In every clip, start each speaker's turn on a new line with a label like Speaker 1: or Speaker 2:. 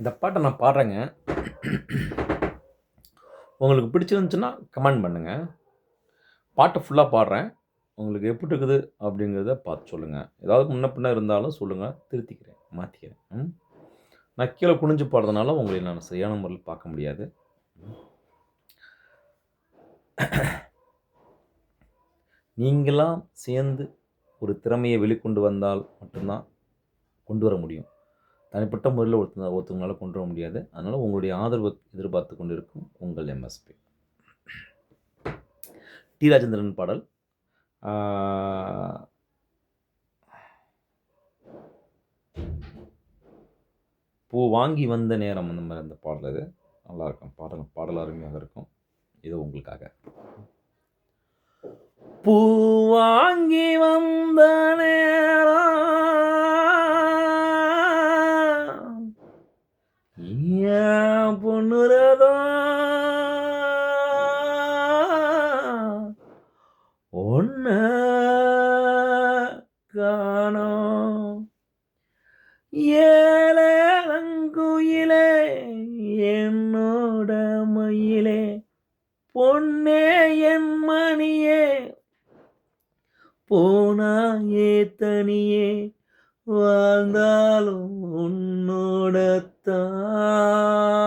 Speaker 1: இந்த பாட்டை நான் பாடுறேங்க. உங்களுக்கு பிடிச்சிருந்துச்சுன்னா கமெண்ட் பண்ணுங்கள் பாட்டை ஃபுல்லாக பாடுறேன். உங்களுக்கு எப்படி இருக்குது அப்படிங்கிறத பார்த்து சொல்லுங்கள் ஏதாவது முன்ன பின்ன இருந்தாலும் சொல்லுங்கள் திருத்திக்கிறேன். மாற்றிக்கிறேன் ம்? நான் கீழே குனிஞ்சு பாடுறதுனால உங்களை நான் சரியான முறையில் பார்க்க முடியாது. நீங்களாம் சேர்ந்து ஒரு திறமையை வெளிக்கொண்டு வந்தால் மட்டும்தான் கொண்டு வர முடியும். தனிப்பட்ட முறையில் ஒருத்த ஒருத்தவங்களால கொண்டு வர முடியாது. அதனால் உங்களுடைய ஆதரவை எதிர்பார்த்து கொண்டு இருக்கும் உங்கள் எம்எஸ்பி டி ராஜேந்திரன் பாடல். பூ வாங்கி வந்த நேரம் அந்த மாதிரி அந்த பாடல் இது. நல்லா இருக்கும். பாடல் பாடல் அருமையாக இருக்கும். இது உங்களுக்காக. பூ வாங்கி வந்த போனாயே தனியே வாழ்ந்தாலும் உன்னோட தான்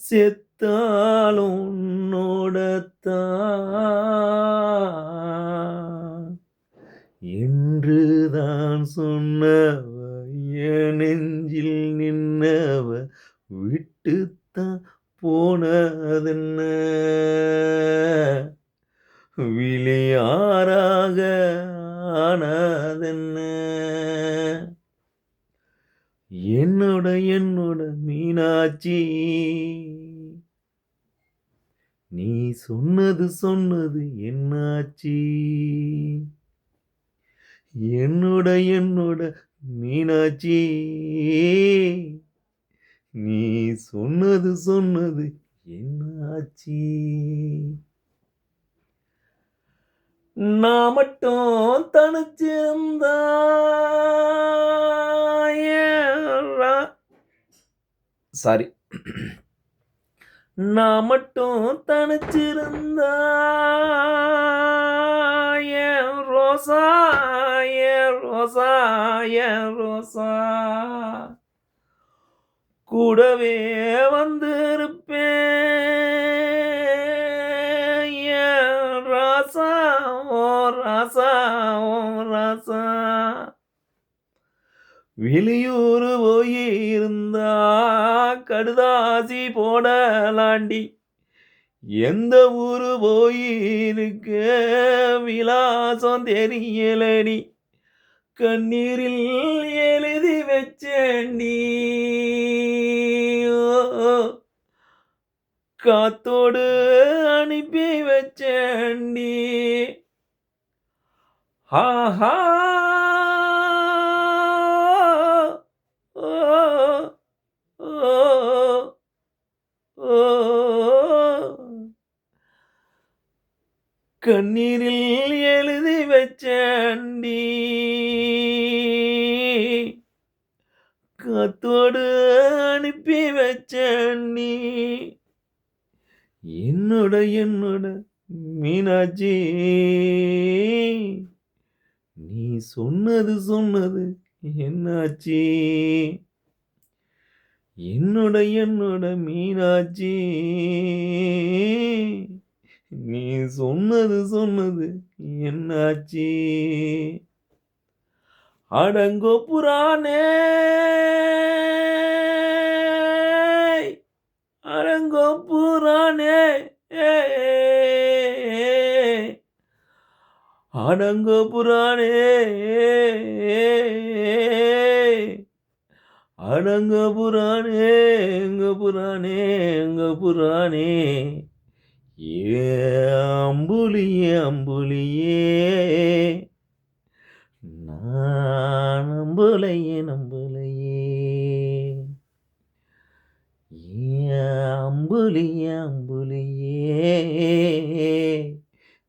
Speaker 1: செத்தாலும் உன்னோட என்றுதான் சொன்னவ என் நெஞ்சில் நின்னவ விட்டுத்தான் போனதென்ன? விளையாறாக ஆனதென்ன? என்னோட என்னோட மீனாட்சி நீ சொன்னது சொன்னது என்னாச்சி? என்னோட என்னோட மீனாட்சி நீ சொன்னது சொன்னது என்னாச்சி? நான் மட்டும் தனிச்சிருந்தா சாரி நான் மட்டும் தனிச்சிருந்தா என் ரோசா என் ரோசா என் ரோசா. கூடவே வந்துரு ராசா ஓம் ராசா வெளியூர் போய் கடுதாசி போடலாண்டி. எந்த ஊரு போயிருக்க விலாசம் தெரியலடி. கண்ணீரில் எழுதி வச்சேண்டி. காத்தோடு அனுப்பி வச்சேண்டி. ஆஹா ஓ, ஓ, ஓ. கண்ணீரில் எழுதி வச்சேண்டி காத்தோடு அனுப்பி வச்சேண்டி என்னோட என்னோட மீனாட்சி நீ சொன்னது சொன்னது என்னாச்சு? என்னோட என்னோட மீனாட்சி நீ சொன்னது சொன்னது என்னாச்சு? அடங்கோ புராணே அடங்கோ புராணே அடங்க புராணே. அடங்க புராணே எங்க புராணே எங்க புராணே. ஏ அம்புலியே அம்புலியே. நான் நம்பலையே நம்பலையே ஏ அம்புலியே அம்புலியே.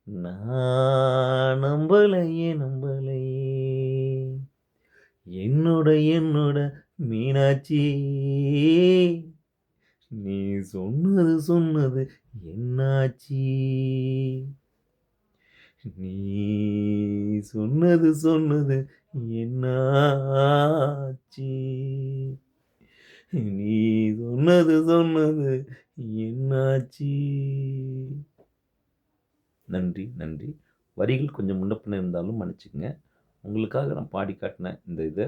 Speaker 1: நான் நம்பலையே நம்பலையே என்னோட என்னோட மீனாட்சி. நீ சொன்னது சொன்னது என்னாச்சி? நீ சொன்னது சொன்னது என்னாச்சி? நீ சொன்னது சொன்னது என்னாச்சி? நன்றி நன்றி. வரிகள் கொஞ்சம் முன்ன இருந்தாலும் மன்னிச்சுக்கங்க. உங்களுக்காக நான் பாடி காட்டின இந்த இதை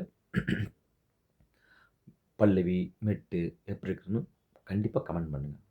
Speaker 1: பல்லவி மெட்டு எப்படி இருக்குன்னு கண்டிப்பாக கமெண்ட் பண்ணுங்கள்